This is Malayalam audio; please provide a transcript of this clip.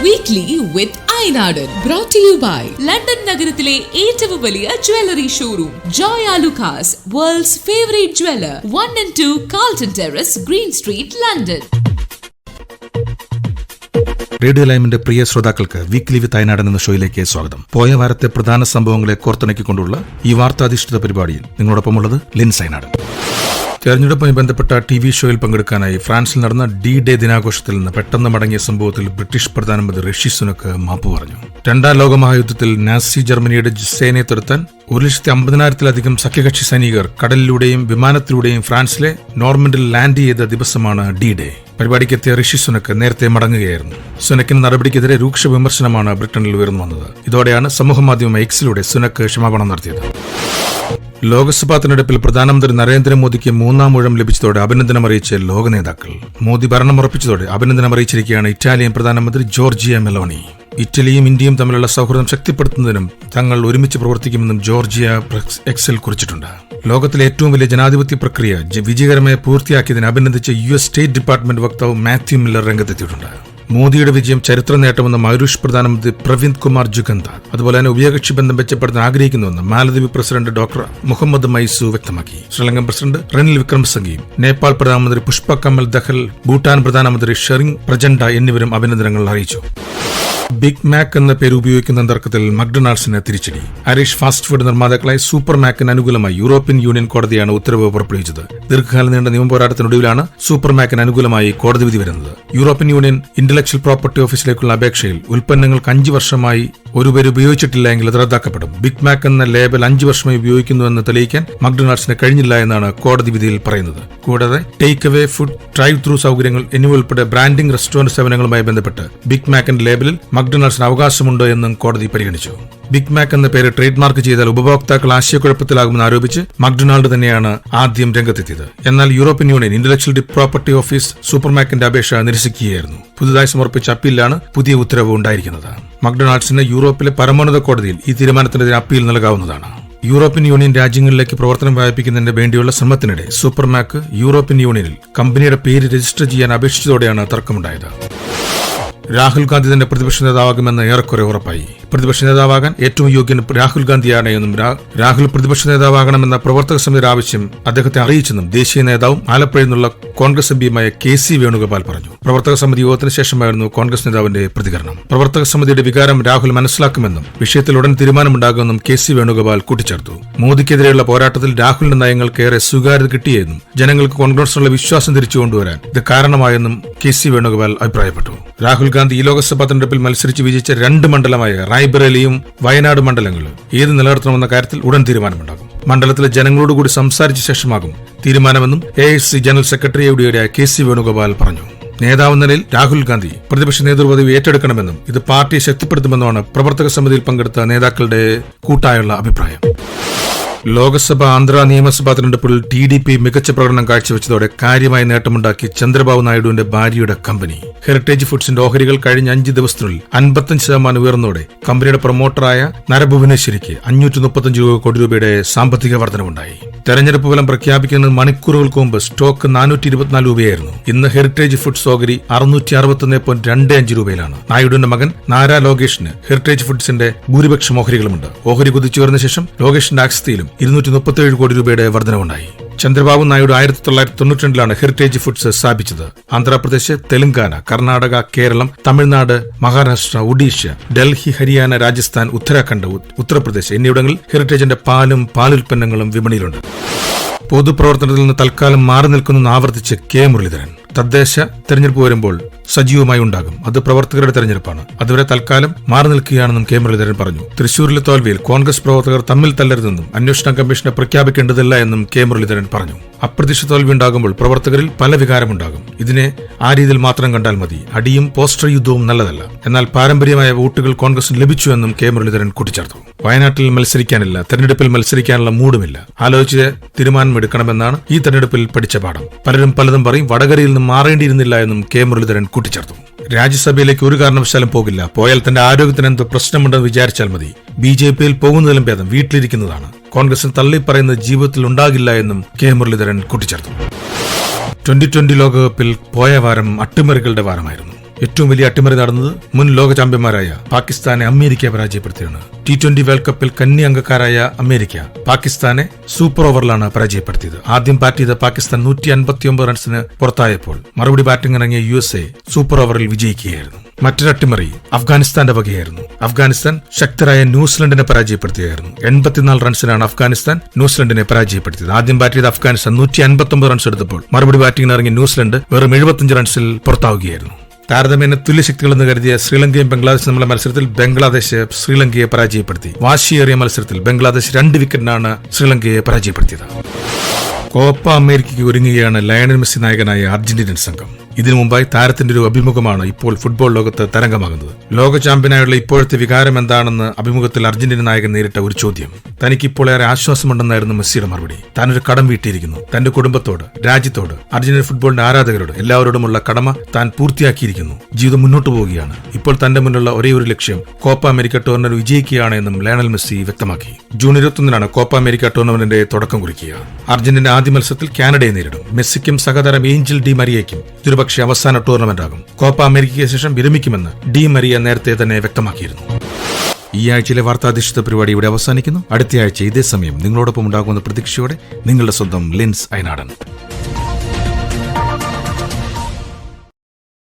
വീക്ക്ലി വിത്ത് ഐനാടൻ ബ്രോട്ട് യു ബൈ ലണ്ടൻ നഗരത്തിലെ ഏറ്റവും വലിയ jewellery showroom Joyalukkas world's favourite jeweller one and two Carlton Terrace Green Street London radio ലൈമിന്റെ പ്രിയ ശ്രോതാക്കൾക്ക് വീക്ക്ലി വിത്ത് അയനാടൻ എന്ന ഷോയിലേക്ക് സ്വാഗതം. പോയ വാരത്തെ പ്രധാന സംഭവങ്ങളെ കോർത്തിണക്കിക്കൊണ്ടുള്ള ഈ വാർത്താധിഷ്ഠിത പരിപാടിയിൽ നിങ്ങളോടൊപ്പമുള്ളത് ലിൻസ് അയനാടൻ തെരഞ്ഞെടുപ്പുമായി ബന്ധപ്പെട്ട ടി വി ഷോയിൽ പങ്കെടുക്കാനായി ഫ്രാൻസിൽ നടന്ന ഡി ഡേ ദിനാഘോഷത്തിൽ നിന്ന് പെട്ടെന്ന് മടങ്ങിയ സംഭവത്തിൽ ബ്രിട്ടീഷ് പ്രധാനമന്ത്രി ഋഷി സുനക്ക് മാപ്പ് പറഞ്ഞു. രണ്ടാം ലോകമഹായുദ്ധത്തിൽ നാസി ജർമ്മനിയുടെ സേനയെ തുരത്താൻ ഒരു ലക്ഷത്തി അമ്പതിനായിരത്തിലധികം സഖ്യകക്ഷി സൈനികർ കടലിലൂടെയും വിമാനത്തിലൂടെയും ഫ്രാൻസിലെ നോർമൻഡിൽ ലാൻഡ് ചെയ്ത ദിവസമാണ് ഡി ഡേ പരിപാടിക്കെത്തിയ ഋഷി സുനക്ക് നേരത്തെ മടങ്ങുകയായിരുന്നു. സുനക്കിന് നടപടിക്കെതിരെ രൂക്ഷ വിമർശനമാണ് ബ്രിട്ടനിൽ ഉയർന്നു വന്നത്. ഇതോടെയാണ് സമൂഹമാധ്യമം എക്സിലൂടെ സുനക്ക് ക്ഷമാപണം നടത്തിയത്. ലോക്സഭാ തെരഞ്ഞെടുപ്പിൽ പ്രധാനമന്ത്രി നരേന്ദ്രമോദിക്ക് മൂന്നാം ഊഴം ലഭിച്ചതോടെ അഭിനന്ദനം അറിയിച്ച ലോക നേതാക്കൾ. മോദി ഭരണം ഉറപ്പിച്ചതോടെ അഭിനന്ദനം അറിയിച്ചിരിക്കുകയാണ് ഇറ്റാലിയൻ പ്രധാനമന്ത്രി ജോർജിയ മെലോണി. ഇറ്റലിയും ഇന്ത്യയും തമ്മിലുള്ള സൗഹൃദം ശക്തിപ്പെടുത്തുന്നതിനും തങ്ങൾ ഒരുമിച്ച് പ്രവർത്തിക്കുമെന്നും ജോർജിയ എക്സിൽ കുറിച്ചിട്ടുണ്ട്. ലോകത്തിലെ ഏറ്റവും വലിയ ജനാധിപത്യ പ്രക്രിയ വിജയകരമായി പൂർത്തിയാക്കിയതിനെ അഭിനന്ദിച്ച യു എസ് സ്റ്റേറ്റ് ഡിപ്പാർട്ട്മെന്റ് വക്താവ് മാത്യു മില്ലർ രംഗത്തെത്തിയിട്ടുണ്ട്. മോദിയുടെ വിജയം ചരിത്ര നേട്ടമെന്ന് മയൂഷ് പ്രധാനമന്ത്രി പ്രവിന്ദ് കുമാർ ജുഗന്ത അതുപോലെ തന്നെ ഉഭയകക്ഷി ബന്ധം മെച്ചപ്പെടുത്താൻ ആഗ്രഹിക്കുന്നുവെന്ന് മാലദ്വീപ് പ്രസിഡന്റ് ഡോക്ടർ മുഹമ്മദ് മൈസു വ്യക്തമാക്കി. ശ്രീലങ്കൻ പ്രസിഡന്റ് റനിൽ വിക്രമസിംഗയും നേപ്പാൾ പ്രധാനമന്ത്രി പുഷ്പ കമൽ ദഹൽ ഭൂട്ടാൻ പ്രധാനമന്ത്രി ഷെറിംഗ് പ്രചണ്ഡ എന്നിവരും അഭിനന്ദനങ്ങൾ അറിയിച്ചു. ബിഗ് മാക് എന്ന പേര് ഉപയോഗിക്കുന്ന തർക്കത്തിൽ മക്ഡൊണാൾഡ്സിന് തിരിച്ചടി. അരീഷ് ഫാസ്റ്റ് ഫുഡ് നിർമ്മാതാക്കളായ സൂപ്പർ മാക്കിന് അനുകൂലമായി യൂറോപ്യൻ യൂണിയൻ കോടതിയാണ് ഉത്തരവ് പുറപ്പെടുവിച്ചത്. ദീർഘകാലം നീണ്ട നിയമ പോരാട്ടത്തിനൊടുവിലാണ് സൂപ്പർ മാക്കിന് അനുകൂലമായി കോടതി വിധി വരുന്നത്. യൂറോപ്യൻ യൂണിയൻ ഇന്റലക്ച്വൽ പ്രോപ്പർട്ടി ഓഫീസിലേക്കുള്ള അപേക്ഷയിൽ ഉൽപ്പന്നങ്ങൾക്ക് അഞ്ച് വർഷമായി ഒരു പേര് ഉപയോഗിച്ചിട്ടില്ല എങ്കിൽ അത് റദ്ദാക്കപ്പെടും. ബിഗ് മാക് എന്ന ലേബൽ അഞ്ചു വർഷമായി ഉപയോഗിക്കുന്നുവെന്ന് തെളിയിക്കാൻ മക്ഡൊണാൾഡ്സിന് കഴിഞ്ഞില്ല എന്നാണ് കോടതി വിധിയിൽ പറയുന്നത്. കൂടാതെ take away food drive through സൗകര്യങ്ങൾ എന്നിവ ഉൾപ്പെടെ ബ്രാൻഡിംഗ് റെസ്റ്റോറന്റ് സേവനങ്ങളുമായി ബന്ധപ്പെട്ട് ബിഗ് മാക്കിന്റെ ലേബലിൽ മക്ഡൊണാൾഡ്സിന് അവകാശമുണ്ടോ എന്നും കോടതി പരിഗണിച്ചു. ബിഗ് മാക് എന്ന പേര് ട്രേഡ് മാർക്ക് ചെയ്താൽ ഉപഭോക്താക്കൾ ആശയക്കുഴപ്പത്തിലാകുമെന്ന് ആരോപിച്ച് മക്ഡൊണാൾഡ് തന്നെയാണ് ആദ്യം രംഗത്തെത്തിയത്. എന്നാൽ European Union intellectual property office സൂപ്പർമാക്കിന്റെ അപേക്ഷ നിരസിക്കുകയായിരുന്നു. പുതുതായി സമർപ്പിച്ച അപ്പീലിലാണ് പുതിയ ഉത്തരവ് ഉണ്ടായിരിക്കുന്നത്. മക്ഡൊണാൾഡ്സിന് യൂറോപ്പിലെ പരമോന്നത കോടതിയിൽ ഈ തീരുമാനത്തിനെതിരെ അപ്പീൽ നൽകാവുന്നതാണ്. യൂറോപ്യൻ യൂണിയൻ രാജ്യങ്ങളിലേക്ക് പ്രവർത്തനം വ്യാപിപ്പിക്കുന്നതിന് വേണ്ടിയുള്ള ശ്രമത്തിനിടെ സൂപ്പർമാക്ക് യൂറോപ്യൻ യൂണിയനിൽ കമ്പനിയുടെ പേര് രജിസ്റ്റർ ചെയ്യാൻ അപേക്ഷിച്ചതോടെയാണ് തർക്കമുണ്ടായത്. രാഹുൽ ഗാന്ധി തന്നെ പ്രതിപക്ഷ നേതാവാകുമെന്ന് ഏറെക്കുറെ ഉറപ്പായി. പ്രതിപക്ഷ നേതാവാകാൻ ഏറ്റവും യോഗ്യൻ രാഹുൽ ഗാന്ധിയാണ് എന്നും രാഹുൽ പ്രതിപക്ഷ നേതാവാകണമെന്ന പ്രവർത്തക സമിതിയുടെ ആവശ്യം അദ്ദേഹത്തെ അറിയിച്ചെന്നും ദേശീയ നേതാവും ആലപ്പുഴയിൽ നിന്നുള്ള കോൺഗ്രസ് എംപിയുമായ കെ സി വേണുഗോപാൽ പറഞ്ഞു. പ്രവർത്തക സമിതി യോഗത്തിന് ശേഷമായിരുന്നു കോൺഗ്രസ് നേതാവിന്റെ പ്രതികരണം. പ്രവർത്തക സമിതിയുടെ വികാരം രാഹുൽ മനസ്സിലാക്കുമെന്നും വിഷയത്തിൽ ഉടൻ തീരുമാനമുണ്ടാകുമെന്നും കെ സി വേണുഗോപാൽ കൂട്ടിച്ചേർത്തു. മോദിക്കെതിരെയുള്ള പോരാട്ടത്തിൽ രാഹുലിന്റെ നയങ്ങൾക്ക് ഏറെ സ്വീകാര്യത കിട്ടിയെന്നും ജനങ്ങൾക്ക് കോൺഗ്രസിനുള്ള വിശ്വാസം തിരിച്ചുകൊണ്ടുവരാൻ ഇത് കാരണമായെന്നും കെ സി വേണുഗോപാൽ അഭിപ്രായപ്പെട്ടു. രാഹുൽ ഗാന്ധി ഈ ലോക്സഭാ തെരഞ്ഞെടുപ്പിൽ മത്സരിച്ച് വിജയിച്ച രണ്ട് മണ്ഡലമായ റായ്ബറേലിയും വയനാട് മണ്ഡലങ്ങളും ഏത് നിലനിർത്തണമെന്ന കാര്യത്തിൽ ഉടൻ തീരുമാനമുണ്ടാകും. മണ്ഡലത്തിലെ ജനങ്ങളോട് കൂടി സംസാരിച്ച ശേഷമാകും തീരുമാനമെന്നും എ ജനറൽ സെക്രട്ടറി എയുടെ കെ സി വേണുഗോപാൽ പറഞ്ഞു. നേതാവെന്ന നിലയിൽ രാഹുൽ ഗാന്ധി പ്രതിപക്ഷ നേതൃപദവി ഏറ്റെടുക്കണമെന്നും ഇത് പാർട്ടിയെ ശക്തിപ്പെടുത്തുമെന്നുമാണ് പ്രവർത്തക സമിതിയിൽ പങ്കെടുത്ത നേതാക്കളുടെ കൂട്ടായുള്ള അഭിപ്രായം. ലോക്സഭ ആന്ധ്ര നിയമസഭാ തെരഞ്ഞെടുപ്പിൽ ടി ഡി പി മികച്ച പ്രകടനം കാഴ്ചവെച്ചതോടെ കാര്യമായ നേട്ടമുണ്ടാക്കി ചന്ദ്രബാബു നായിഡുവിന്റെ ഭാര്യയുടെ കമ്പനി. ഹെറിറ്റേജ് ഫുഡ്സിന്റെ ഓഹരികൾ കഴിഞ്ഞ അഞ്ച് ദിവസത്തിനുള്ളിൽ അൻപത്തഞ്ച് ശതമാനം ഉയർന്നതോടെ കമ്പനിയുടെ പ്രൊമോട്ടറായ നരഭുവനേശ്വരിക്ക് അഞ്ഞൂറ്റി മുപ്പത്തഞ്ച് കോടി രൂപയുടെ സാമ്പത്തിക വർധനവുണ്ടായി. തെരഞ്ഞെടുപ്പ് ഫലം പ്രഖ്യാപിക്കുന്നതിന് മണിക്കൂറുകൾക്ക് മുമ്പ് സ്റ്റോക്ക് നാനൂറ്റി ഇരുപത്തിനാല് രൂപയായിരുന്നു. ഇന്ന് ഹെറിറ്റേജ് ഫുഡ്സ് ഓഹരി അറുന്നൂറ്റി അറുപത്തൊന്ന് പോയിന്റ് രണ്ട് അഞ്ച് രൂപയിലാണ്. നായിഡുവിന്റെ മകൻ നാരാ ലോകേഷിന് ഹെറിറ്റേജ് ഫുഡ്സിന്റെ ഭൂരിപക്ഷം ഓഹരികളുമുണ്ട്. ഓഹരി കുതിച്ചുയർന്ന ശേഷം ലോകേഷിന്റെ ആസ്തിയിലും ഇരുന്നൂറ്റി മുപ്പത്തിയേഴ് കോടി രൂപയുടെ വർധനവുണ്ടായി. ചന്ദ്രബാബു നായിഡു ആയിരത്തി തൊള്ളായിരത്തി തൊണ്ണൂറ്റി രണ്ടിലാണ് ഹെറിറ്റേജ് ഫുഡ്സ് സ്ഥാപിച്ചത്. ആന്ധ്രാപ്രദേശ് തെലങ്കാന കർണാടക കേരളം തമിഴ്നാട് മഹാരാഷ്ട്ര ഒഡീഷ ഡൽഹി ഹരിയാന രാജസ്ഥാൻ ഉത്തരാഖണ്ഡ് ഉത്തർപ്രദേശ് എന്നിവിടങ്ങളിൽ ഹെറിറ്റേജിന്റെ പാലും പാലുൽപ്പന്നങ്ങളും വിപണിയിലുണ്ട്. പൊതുപ്രവർത്തനത്തിൽ നിന്ന് തൽക്കാലം മാറി നിൽക്കുന്നെന്ന് ആവർത്തിച്ച് കെ മുരളീധരൻ. തദ്ദേശ തെരഞ്ഞെടുപ്പ് വരുമ്പോൾ സജീവമായി ഉണ്ടാകും. അത് പ്രവർത്തകരുടെ തെരഞ്ഞെടുപ്പാണ്. അതുവരെ തൽക്കാലം മാറി നിൽക്കുകയാണെന്നും കെ മുരളീധരൻ പറഞ്ഞു. തൃശൂരിലെ തോൽവിയിൽ കോൺഗ്രസ് പ്രവർത്തകർ തമ്മിൽ തല്ലരുതെന്നും അന്വേഷണ കമ്മീഷനെ പ്രഖ്യാപിക്കേണ്ടതില്ല എന്നും കെ മുരളീധരൻ പറഞ്ഞു. അപ്രതീക്ഷിത തോൽവി ഉണ്ടാകുമ്പോൾ പ്രവർത്തകരിൽ പല വികാരമുണ്ടാകും. ഇതിനെ ആ രീതിയിൽ മാത്രം കണ്ടാൽ മതി. അടിയും പോസ്റ്റർ യുദ്ധവും നല്ലതല്ല. എന്നാൽ പാരമ്പര്യമായ വോട്ടുകൾ കോൺഗ്രസിന് ലഭിച്ചുവെന്നും കെ മുരളീധരൻ കൂട്ടിച്ചേർത്തു. വയനാട്ടിൽ മത്സരിക്കാനില്ല തെരഞ്ഞെടുപ്പിൽ മത്സരിക്കാനുള്ള മൂടുമില്ല ആലോചിച്ച് തീരുമാനമെടുക്കണമെന്നാണ് ഈ തെരഞ്ഞെടുപ്പിൽ പഠിച്ച പാഠം. പലരും പലതും പറയും വടകരയിൽ നിന്നും മാറേണ്ടിയിരുന്നില്ല എന്നും കെ മുരളീധരൻ കൂട്ടിച്ചേർത്തു. രാജ്യസഭയിലേക്ക് ഒരു കാരണവശാലും പോകില്ല. പോയാൽ തന്റെ ആരോഗ്യത്തിന് എന്തോ പ്രശ്നമുണ്ടെന്ന് വിചാരിച്ചാൽ മതി. ബി ജെ പിയിൽ പോകുന്നതിലും ഭേദം വീട്ടിലിരിക്കുന്നതാണ്. കോൺഗ്രസിന് തള്ളിപ്പറയുന്നത് ജീവിതത്തിൽ ഉണ്ടാകില്ല എന്നും കെ മുരളീധരൻ കൂട്ടിച്ചേർത്തു. ട്വന്റി ട്വന്റി ലോകകപ്പിൽ പോയ വാരം അട്ടിമറികളുടെ വാരമായിരുന്നു. ഏറ്റവും വലിയ അട്ടിമറി നടന്നത് മുൻ ലോക ചാമ്പ്യന്മാരായ പാകിസ്ഥാനെ അമേരിക്ക പരാജയപ്പെടുത്തിയാണ്. ടി ട്വന്റി വേൾഡ് കപ്പിൽ കന്നി അംഗക്കാരായ അമേരിക്ക പാകിസ്ഥാനെ സൂപ്പർ ഓവറിലാണ് പരാജയപ്പെടുത്തിയത്. ആദ്യം ബാറ്റ് ചെയ്ത പാകിസ്ഥാൻ നൂറ്റി അൻപത്തിയൊമ്പത് റൺസിന് പുറത്തായപ്പോൾ മറുപടി ബാറ്റിംഗ് ഇറങ്ങിയ യു എസ് എ സൂപ്പർ ഓവറിൽ വിജയിക്കുകയായിരുന്നു. മറ്റൊരു അട്ടിമറി അഫ്ഗാനിസ്ഥാന്റെ വകയായിരുന്നു. അഫ്ഗാനിസ്ഥാൻ ശക്തരായ ന്യൂസിലൻഡിനെ പരാജയപ്പെടുത്തുകയായിരുന്നു. എൺപത്തിനാല് റൺസിനാണ് അഫ്ഗാനിസ്ഥാൻ ന്യൂസിലൻഡിനെ പരാജയപ്പെടുത്തിയത്. ആദ്യം ബാറ്റ് ചെയ്ത അഫ്ഗാനിസ്ഥാൻ നൂറ്റി അൻപത്തൊമ്പത് റൺസ് എടുത്തപ്പോൾ മറുപടി ബാറ്റിംഗിന് ഇറങ്ങിയ ന്യൂസിലൻഡ് വെറും എഴുപത്തിയഞ്ച് റൺസിൽ പുറത്താവുകയായിരുന്നു. താരതമ്യേന തുല്യശക്തികളെന്ന് കരുതിയ ശ്രീലങ്കയും ബംഗ്ലാദേശും തമ്മിലുള്ള മത്സരത്തിൽ ബംഗ്ലാദേശ് ശ്രീലങ്കയെ പരാജയപ്പെടുത്തി. വാശിയേറിയ മത്സരത്തിൽ ബംഗ്ലാദേശ് രണ്ട് വിക്കറ്റിനാണ് ശ്രീലങ്കയെ പരാജയപ്പെടുത്തിയത്. കോപ്പ അമേരിക്കയ്ക്ക് ഒരുങ്ങുകയാണ് ലയണൽ മെസ്സി നായകനായ അർജന്റീനൻ സംഘം. ഇതിനു മുമ്പായി താരത്തിന്റെ ഒരു അഭിമുഖമാണ് ഇപ്പോൾ ഫുട്ബോൾ ലോകത്ത് തരംഗമാകുന്നത്. ലോക ചാമ്പ്യനായുള്ള ഇപ്പോഴത്തെ വികാരം എന്താണെന്ന് അഭിമുഖത്തിൽ അർജന്റീന നായകൻ നേരിട്ട ഒരു ചോദ്യം. തനിക്ക് ഇപ്പോൾ ഏറെ ആശ്വാസമുണ്ടെന്നായിരുന്നു മെസ്സിയുടെ മറുപടി. താനൊരു കടം വീട്ടിയിരിക്കുന്നു. തന്റെ കുടുംബത്തോട് രാജ്യത്തോട് അർജന്റീന ഫുട്ബോളിന്റെ ആരാധകരോട് എല്ലാവരോടുമുള്ള കടമ താൻ പൂർത്തിയാക്കിയിരിക്കുന്നു. ജീവിതം മുന്നോട്ട് പോവുകയാണ്. ഇപ്പോൾ തന്റെ മുന്നിലുള്ള ഒരേ ഒരു ലക്ഷ്യം കോപ്പ അമേരിക്ക ടൂർണമെന്റ് വിജയിക്കുകയാണ് എന്നും ലയണൽ മെസ്സി വ്യക്തമാക്കി. ജൂൺ ഇരുപത്തൊന്നിനാണ് കോപ്പ അമേരിക്ക ടൂർണമെന്റിന്റെ തുടക്കം കുറിക്കുക. അർജന്റീന ആദ്യ മത്സരത്തിൽ കാനഡയെ നേരിടും. മെസ്സിക്കും സഹതാരം ഏഞ്ചൽ ഡി മരിയയ്ക്കും ഇതൊരുപക്ഷെ അവസാന ടൂർണമെന്റാകും. കോപ്പ അമേരിക്കയ്ക്ക് ശേഷം വിരമിക്കുമെന്ന് ഡി മരിയ നേരത്തെ തന്നെ വ്യക്തമാക്കിയിരുന്നു. ഈ ആഴ്ചയിലെ വാർത്താധിഷ്ഠിത പരിപാടി ഇവിടെ അവസാനിക്കുന്നു. അടുത്തയാഴ്ച ഇതേ സമയം നിങ്ങളോടൊപ്പം ഉണ്ടാകുമെന്ന പ്രതീക്ഷയോടെ നിങ്ങളുടെ സ്വന്തം ലിൻസ് അയനാടൻ.